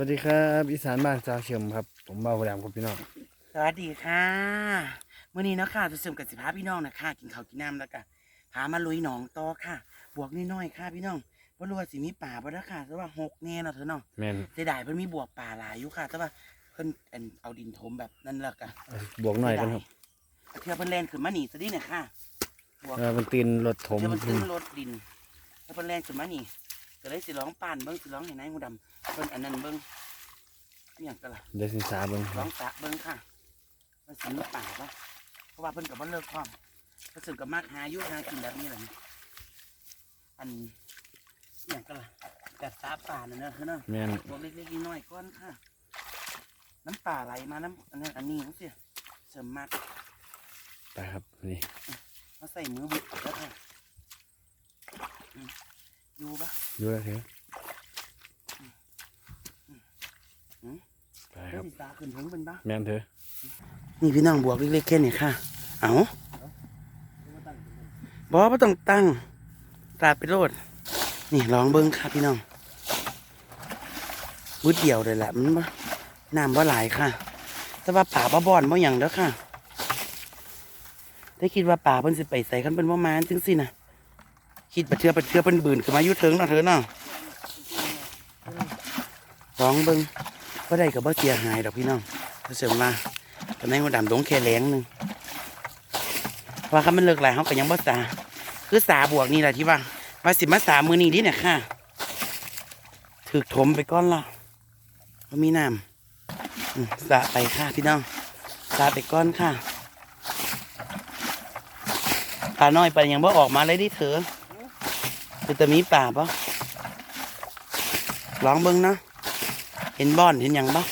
วัสดีครับอีสานบ้านสาวเชียมครับ ผมเบาแหลมครับพี่น้องสวัสดีค่ะมื่อนี้เนาะค่ะจะเสริมกับสิพาพี่น้องนะค่ะกินข้าวกินน้ำแล้วก็พามาลุยหนองต่อค่ะ บวกน้อยๆค่ะพี่น้องว่ารู้ว่าสิมีป่าบ่เด้อค่ะแต่ว่าหกแน่เนาะเธอเนาะแมนเสียดายเพิ่นมีบวกป่าหลายอยู่ค่ะ แต่ว่าเพิ่นอันเอาดินถมแบบนั้นแหละค่ะเอาบวกหน่อยกันครับเทื่อเพิ่นแล่นขึ้นมาหนีซะดิเนี่ยค่ะบวกเออมันตีนรถถมเทื่อเพิ่นขึ้นรถดินแล้วเพิ่นแล่นขึ้นมานี่ ก็เลยสิร้องป่านเบิ่งสิร้องให้นายหูดำเพิ่นอันนั้นเบิ่งอหย่างก็ล่ะเดี๋ยวสินสาเบิ่งคร้รัอบงสระเบิ้งค่ะมันสิมีป่าปะเพราะว่าเพิ่นกับว่าเลิกพร้อมเพิ่นสึกกับมากหาอยุหากินแบบนี้แหละนี่อันอหย่างก็ล่ะแบบสาป่าน่ะเนอะคือเนาะแมนบวกเล็กๆน้อยๆก้อนค่ะ น้ำป่าไหลมาน้ำอันนั้นอันนี้เขาเสียเสริมมาก ไปครับนี่มาใส่มือบุกแล้วค่ะอืม อยู่ปะดูแล้วเถอะอืมไปคแล้รัวบสิตาขึ้นถึงเป็นปะแมนเถอะนี่พี่น้องบวกเล็กๆแค่นี้ค่ะ เอาบอไม่ต้องตั้ง ตาดไปโลด นี่ลองเบิ้งค่ะพี่น้องวุดเดียวเลยแหละมันบ่น้ำบ่หลายค่ะ แต่ว่าป่าบ่บอนบ่หยังเด้อค่ะ ได้คิดว่าป่าเพิ่นสิไปใส่คันเป็นว่ามาจังสินะ คิดปะเทือปะเทือเพิ่นบืนขึ้นมายู่เถิงเนาะเถอเนาะลองเบิ้งบ่ได้กับบ่เสียหายดอกพี่น้องถ้าเสริมมาตอนนี้หัวดำลงแค่แหลงหนึ่งว่าคันมันเลิกหลายเฮาก็ยังบ่สาคือสาบวกนี่แหละที่ว่าว่าสิมาสามือนี้ดิเนี่ยค่ะถึกถมไปก้อนละว่ามีน้ำสาไปค่ะพี่น้องสาไปก้อนค่ะป่าน้อยไปยังบ่ออกมาเลยดิเถอะ คือจะมีป่าปะลองเบิ้งเนาะเห็นบ่อนเห็นหยังปะ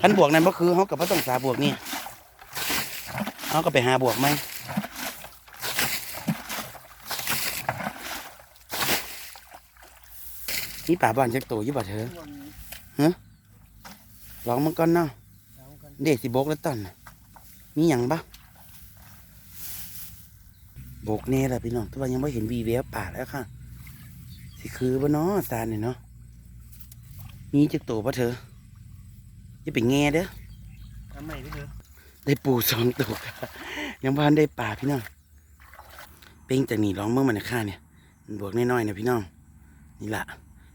ขันบวกนั้นก็คือเขากับพระต้องสาบวกนี่เขาก็ไปหาบวกไหมนี่ป่าบ้านจักโตอยู่บ่เธอฮะลองมันก่อนเนาะเด็กสิบกแล้วตอนน่ะมีหยังปะ บกแน่ละพี่น้องแต่ว่ายังไม่เห็นวีแววป่าแล้วค่ะ สิคือบ่เนาะซานนี่เนาะมีจักโตปะเธออย่าไปแง่เด้อทำไมพี่เถอะได้ปูสองตัวค่ะยังพันได้ป่าพี่น้องเป้งจากนี่ร้องเมื่อมันนะค่าเนี่ยมันบวกน้อยๆนะพี่น้อง นี่ละ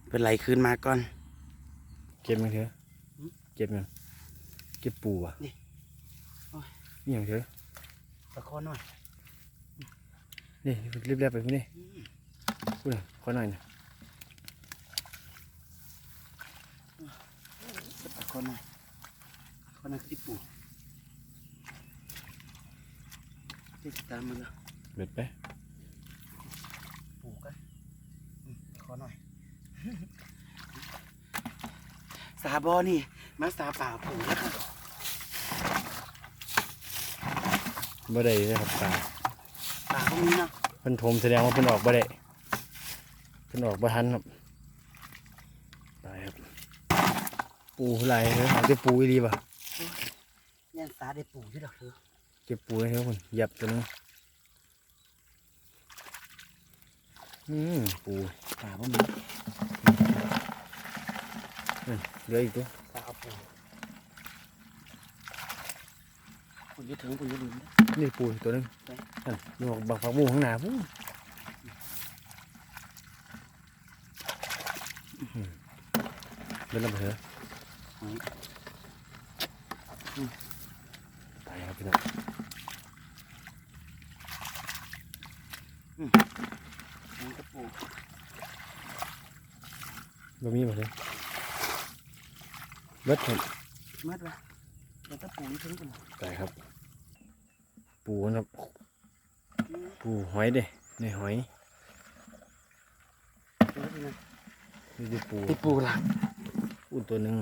เป็นไรคืนมาก่อน เก็บมันเถอะหืมเก็บมันเก็บปูอะนี่โอ้ยนี่อย่างเถอะตะคอหน่อย นี่รีบๆไปพี่นี่พูดเลยขอหน่อยนะตะคอหน่อยตะคอหน่อยที่ปูเจ๊ตามมาแล้วเบ็ดไปปูกันอืมตะคอหน่อย สาบอนี่ มาสาป่าปูแล้วค่ะบ่ได้เลยครับตา ป่าพวกนี้เนาะเพิ่นถมแสดงว่าเพิ่นออกบ่ได้เพิ่นออกบ่ทันครับไปครับ ปูไหลายเถอะเอาแต่ปูอีดีป่ะเนี่ยสาได้ปูที่ดอกเธอเก็บปูให้เถอะคนเหยับตัวนึงอืมปูป่าพวกนี้เหลืออีกตัวสาเอาปูปูอยืดถึงปูอยืดลืมนะนี่ปูอีกตัวนึงไหนนั่น ดูออกบักฝักบุ้งข้างหน้าปูเดินลงไปเถอะหอยไปครับพี่น้องมันกระปูบ่มีบ่เถอะเบิดเถอะมัดวะเดี๋ยวตะปูอยืดถึงกันไปครับ ปูนะครับ ปูหอยเด้นี่หอยนี่ดิปูติปูละปูตัวหนึ่ง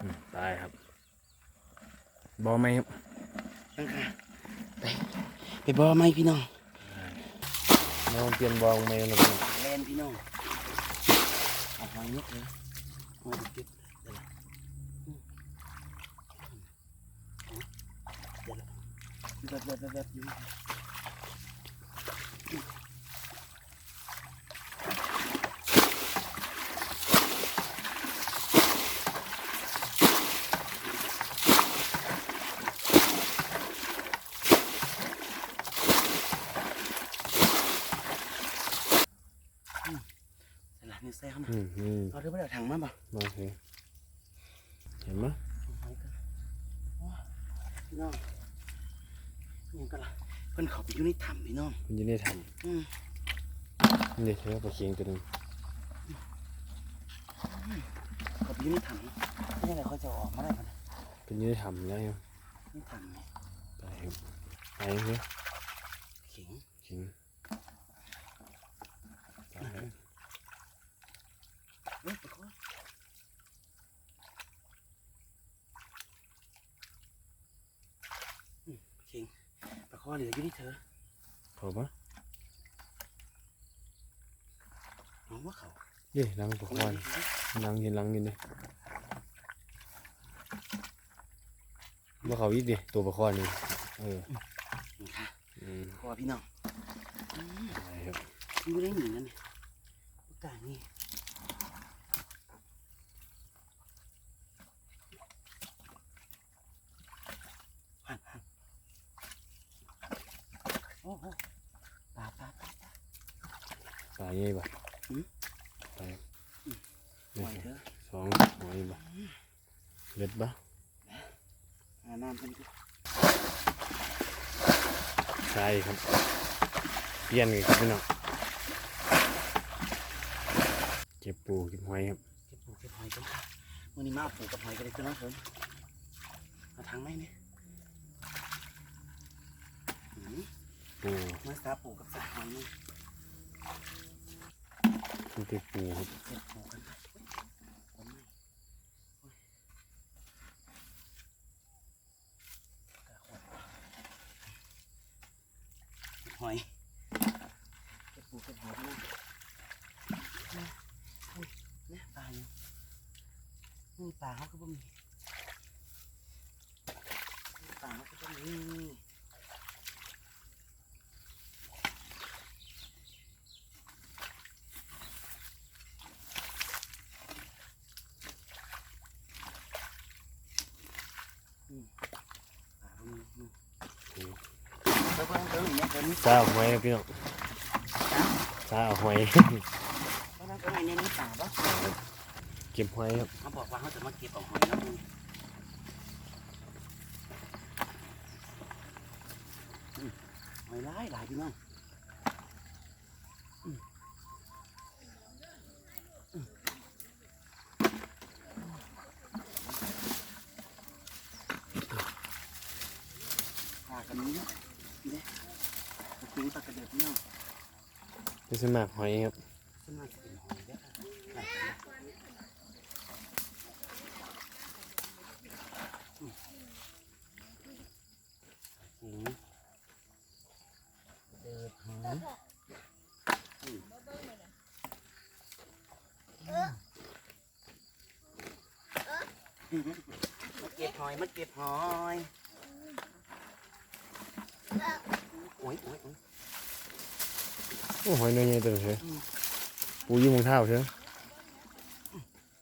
อืมตายครับบอไหมครับนั่นค่ะไปไปบ่อไหมพี่น้องน้องเปลี่ยนบอไหมนะพี่แลนพี่น้องเอาหอยนิดเลยหอยเก็บ แบบแบบแบบอยู่นี่ใส่เข้ามาอืนี่เอาเรืไปเดาถังมาป่ะโอเคเห็นไหมน้อง ยังก็ละเพิ่นเขาไปอยู่ในถ้ำพี่น้องมันจะได้ทอืมำนี่เธอปลาเคียงตัวหนึงเขาไปอยู่ในถ้ำนี่ยังไงเขาจะออกมาได้ปะเนี่ยเป็นอยังได้ทำแล้วในถ้ำนี่ไปครับไปเถอะเข็งจริงไปครับ เฮ้ยไปขออืมเข็งปลาค อเหลืออยู่ที่เธอเขาปะน้องว่าเขาเย้ลังปลาคอนลังเห็นลังอยู่นี่ว่าเขาอีกดิตัวปลาคอนนี่เออนี่ค่ะอืมคอพี่น้องอืมไปครับอยู่ได้หนีนั่นเนี่ยโอกาสนี่หันหันโอ้โหปลาปลาปลาปลา ปลา ใหญ่ปะอืมไปครับปล่อยเถอะสองหอยปะเล็ดปะหาน้ำกันดิใช่ครับเปลี่ยนกันครับพี่น้องเก็บปูเก็บหอยครับเก็บปูเก็บหอยกันค่ะมื่อนี้มาเอาปูกับหอยกันเลยจ้ะน้องผมมาทางไหนเนี่ยอืมปูมาสาปูกับสาหอยนี่ มันเป็นปูครับเก็บปูกันค่ะเฮ้ยคนไม่โอ้ยกะขวดเก็บหอยเก็บปูเก็บหอยกันนะเนี่ยอุ้ยเนี่ยปลาอยู่นี่ปลาเขาก็บ่มีนี่ปลาเขาก็บ่มี อ่าอืมอืมไปเบิ่งเบิ่งเนี่ยเบิ่ง ซาเอาหอยครับพี่น้องซาเอาหอยเพราะนั้นก็ไม่เน้นในป่าบ่เก็บหอยครับเขาบอกว่าเขาจะมาเก็บเอาหอยเนาะมึงอืมหอยหลายหลายพี่น้องอืมอืมปลากันนี้เนาะนี่เด้ปลาคิงปลากระเดือกพี่น้อง นี่สมากหอยครับมาจะเป็นหอยเด้อค่ะอืมอืมเดือดหอมอืมมาเก็บหอยมาเก็บหอยโอ้ยโอ้ยโอ้ย โอ้หอยน้อยใหญ่ตัวเถอะอืมปูอยี่มงเท้าเถอะ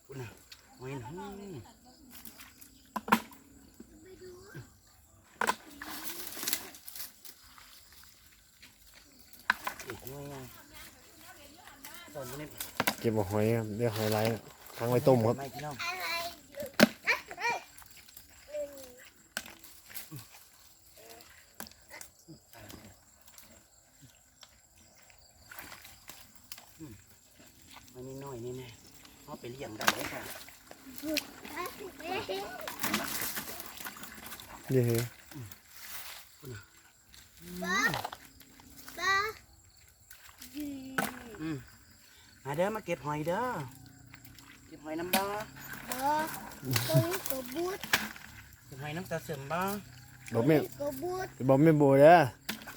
คุณน่ะหอยหนูอีกหน่อยอะตอนนี้เก็บเอาหอยครับเรียกหอยไร้ค้างไว้ต้มครับ ไม่พี่น้องอืมมันนี่น้อยนี่แน่เอาไปเลี้ยงได้เลยค่ะ เย้เฮ้ยอืมมาเด้อมาเก็บหอยเด้อ เก็บหอยน้ำบ้าเก็บหอยน้ำตาเสริมบ้าบอกแม่บอกแม่โบเด้อ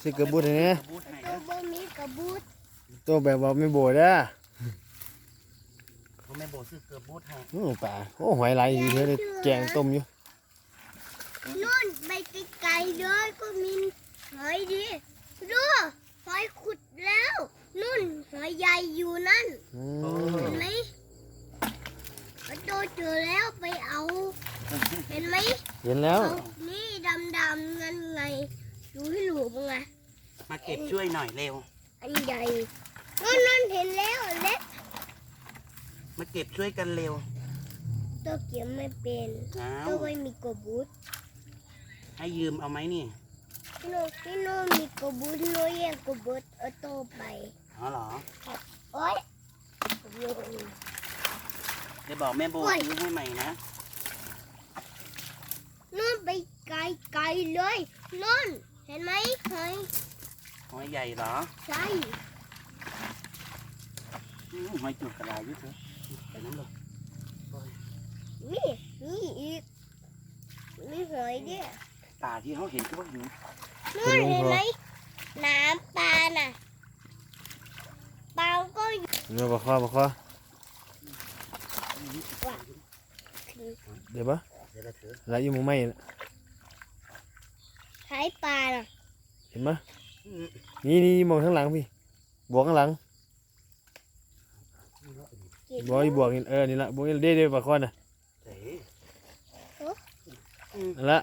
ซื้อกระบุดอันนี้กระบูดให้เด้อตัวแบบบอกแม่โบเด้อเขาไม่โบซื้อกระบูดให้โอ้ป่าโอ้หอยไร้อยู่เถอะเลยแกงต้มอยู่ นู่นไปไกลๆเลยก็มีหอยดีดูหอยขุดแล้ว นู่นหอยใหญ่อยู่นั่นอืมเห็นไหมพอโตเจอแล้วไปเอา เห็นไหมเห็นแล้ว เอานี่ดำๆนั่นไงดูให้หลูกไงมาเก็บช่วยหน่อยเร็ว อันใหญ่นู่นนั่นเห็นแล้วเล็กมาเก็บช่วยกันเร็วตัวเกี่ยวไม่เป็นอ้าตัววไม่มีกบบูท ให้ยืมเอาไหมนี่พี่โนพี่โนมีกบบูทโนแย่งกบบูทเอาโตวไปอ๋อเหรอ โอ๊ยโยนเดี๋ยวบอกแม่โบโอ้ย ซื้อให้ใหม่นะ นู่นไปไกลไกลๆเลยนู่นเห็นไหมเฮ้ยหอยใหญ่เหรอใช่อืมหอยจุดกระดาษอยุ่เถอะไปน้ำเลยนี่นี่อีกมีหอยด้วย ป่าที่เขาเห็นคือว่าหิวนู่นเห็นไหมน้ำปลาน่ะปลาก็อยู่เนื้อปลาคอปลาคอเดี๋ยวปะเดี๋ยวเราถืออะไรอยู่หมุมไม่น่ะท้ายปลาน่ะเห็นปะอืมนี่นี่มองข้างหลังพี่บวกข้างหลังเก็บบวกอีบวกนี่เออนี่ละบวกนี่เด้เด้ปลาคอน่ะเฮ้ยนั่นละ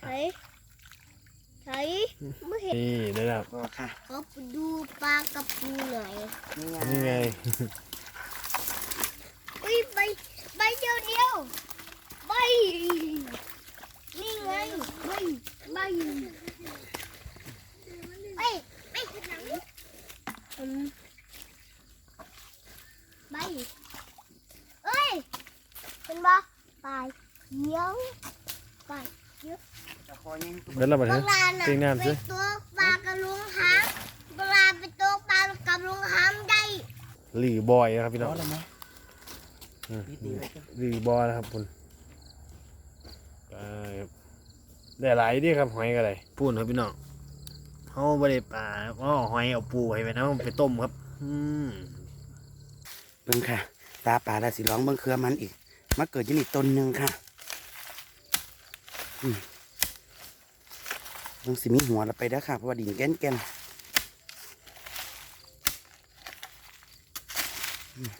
ไถไถไม่เห็นนี่ได้แล้วก็ค่ะเขาไปดูปลากระปูหน่อยนี่ไงนี่ไงอุ้ยใบใบเดียวเดียวใบนี่ไงใบใบใบใบอืมใบเอ้ยเห็นปะปลาเขียวปลา ตะคอยนี่ เดี๋ยวเราไปปเถลาอะลาน่ะเต็งน้ำสิไปตัวปลากระลุงหางปลาไปตัวปลากับลุงหางได้หลีบอยนะครับพี่น้องร้อนเลยไหมอืมนิดเดียวหลีบอยนะครับคุณไปครับได้หลายเดีครับหอยก็ได้พูดครับพี่น้องเขาไม่ได้ปลาอ๋อหอยเอาปูให้ไปนะไปต้มครับ อืมเบิ่งค่ะ ตาป่าแล้วสิร้องเบิ่งเครือมันอีกมาเกิดอยี่นี่ต้นหนึ่งค่ะ อืม เบิ่งสิมีหัวเราไปแล้วค่ะ เพราะว่าดิ่งแก่นแก่นอืม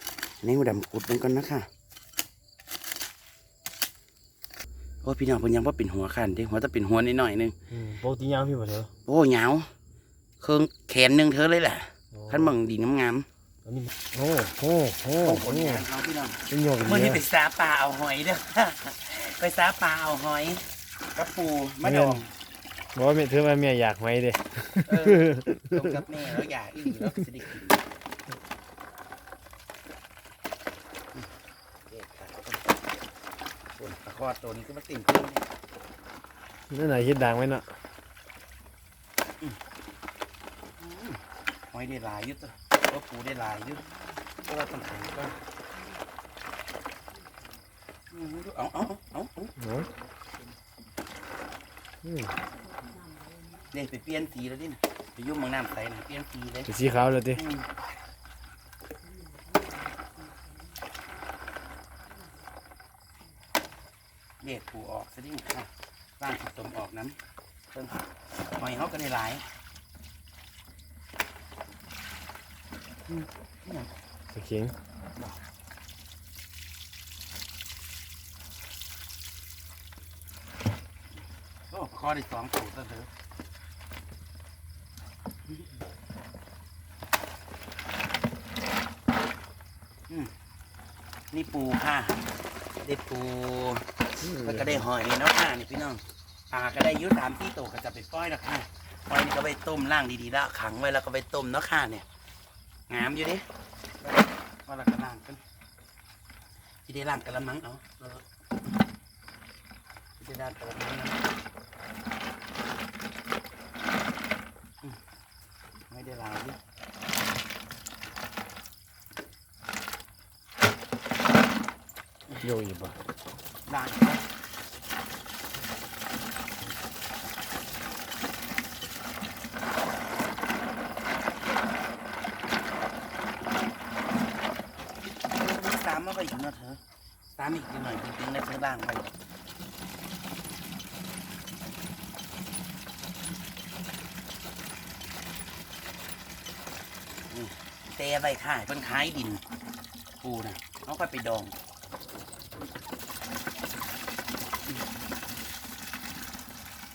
นี่หัวดำกุดเบิ่งก่อนนะคะโอ้ยพี่น้องเพิ่นยังว่าเป็นหัวขันเด้หัวจะเป็นหัวนิดหน่อยๆหนึงอืมปกติยาวพี่บ่เถอะโอ้ยาวเครื่องแขนหนึ่งเธอเลยแหละขันเบิ่งดิ่งงามอันนี้โอ้โหโอ้ๆโหโอ้โอ้ผโหลงานเขาพี่น้องเป็นโยกเมื่อเดีนี้ยวไปซาปลาเอาหอยเด้อไปซาปลาเอาหอยกระปูมะดอง บอกว่าแม่เธอมาเมียอยากไหอยเด้เออตรงกับแม่แล้วอยากอีหลีแล้วจะได้กินเด็ดขาส่วนปลาคอดตัวนี้ก็มาติ่มขึ้นเนี่ยนั่นไหนะคิดดังไว้เนาะหอยได้หลายอยุตัวกระปูได้หลายอยุเพราะว่าต้องขังก็เอาเอาเอาเอาเนา เนี่ยไปเปลี่ยนสีแล้วดินะไปยุ่งมังน้ำใสนะเปลี่ยนสีเลยเป็นสีขาวเลยติอืมเด็ดผูออกซะดิค่ะร่างผสมออกน้ำเพิ่นหอยเขาก็ได้หลายอืมนี่หยัง ตะเขียงโอ้คอได้สองตัวซะเถอะอืมนี่ปูค่ะ ได้ปูแล้วก็ได้หอยเนาะค่ะนี่พี่น้องปลาก็ได้อยุสามที่ตัวก็จะไปปล่อยแล้วค่ะปล่อยนี่ก็ไปต้มล่างดีๆแล้วขังไว้แล้วก็ไปต้มเนาะค่ะเนี่ยงามอยู่ดิว่าเราก็ล่างกันที่ได้ล่างกระมังเอาที่ได้ล่างกระมังนะอืม ไม่ได้ล้างดิโยกอีกบ่ล้างตามมาไปอีกเนาะเธอตามอีกนิดหน่อยจริงๆนะเธอล่างไป เตะใบข่ายเพิ่นขายดินปูนะเอาไปไปดอง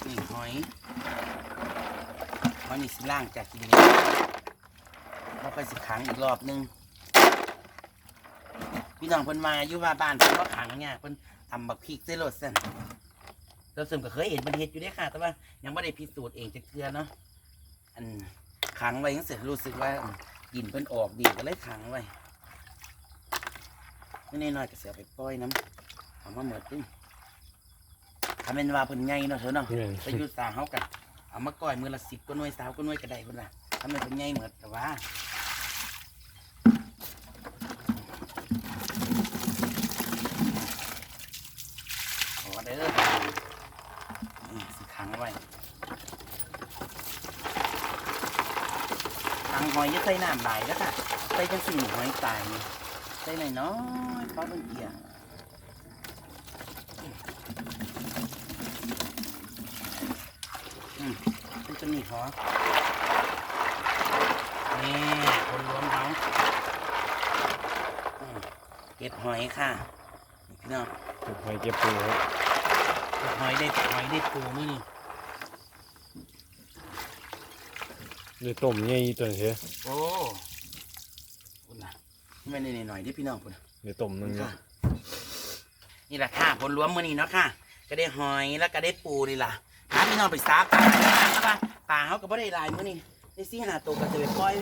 นี่หอยหอยนี่สิล่างจากกินแล้วค่อยสิขังอีกรอบนึงพี่น้องเพิ่นมาอยู่ว่าบ้านเพิ่นบ่ขังเนี่ยเพิ่นทำบักพริกใส่รถซั่นเราเสริมก็เคยเห็นมันเฮ็ดอยู่ด้ค่ะ แต่ว่ายังบ่ได้พิสูจน์เองจักเทื่อเนาะอันขังไว้จังซี่รู้สึกว่า กินเพิ่นออกดีก็เลยขังไว้ไม่แน่น้อยก็เสียไปปล่อยน้ำเอามาหมดดิถ้าแม่นว่าเพิ่นใหญ่เนาะเถอะเนาะแม่นไปอยุสาเฮากันเอามาก้อยมือละสิบก็หน่วยสาวก็หน่วยก็ได้เพิ่นล่ะทำให้เพิ่นใหญ่เหมือนแต่ว่าขอเด้อนี่สิขังไว้ ขังหอยอยึดใส่น้ำหลายแล้วค่ะใส่จังสี่หอยตายนี่ใส่หน่อยน้อยๆเพราะมันเกี่ยงมันจะมีหอนี่คนรวมเขาอืมเก็บหอยค่ะนี่พี่น้องหอยเก็บปูครับเก็บหอยได้หอยได้ปูมื้อนี่ นี่ต้มใหญ่ตัวนี้เถอะโอ้คุณน่ะไม่ได้หน่อยๆเดิพี่น้องคุณนี่ต้มหนึงค่ะเนาะนี่แหละค่ะผลรวมมื้อนี้เนาะค่ะ ก็ได้หอยแล้วก็ได้ปูนี่ล่ะหาพี่น้องไปซาปลาแล้วป่ะปลาเขาก็บ่ได้หลายมื้อนี้ได้สี่หาตัวก็จะไปปล่อย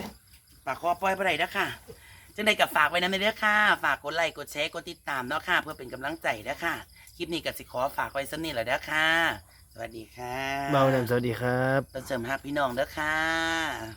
ปลาคอปล่อยบ่ได้เด้อค่ะจังใดกับฝากไว้นะเด้อค่ะ ฝากกดไลค์กดแชร์กดติดตามเนาะค่ะ เพื่อเป็นกำลังใจเด้อค่ะ คลิปนี้ก็สิขอฝากไว้สักนิดแหละเด้อค่ะ สวัสดีค่ะเบาแหลมสวัสดีครับต้นเสริมฮักพี่น้องเด้อค่ะ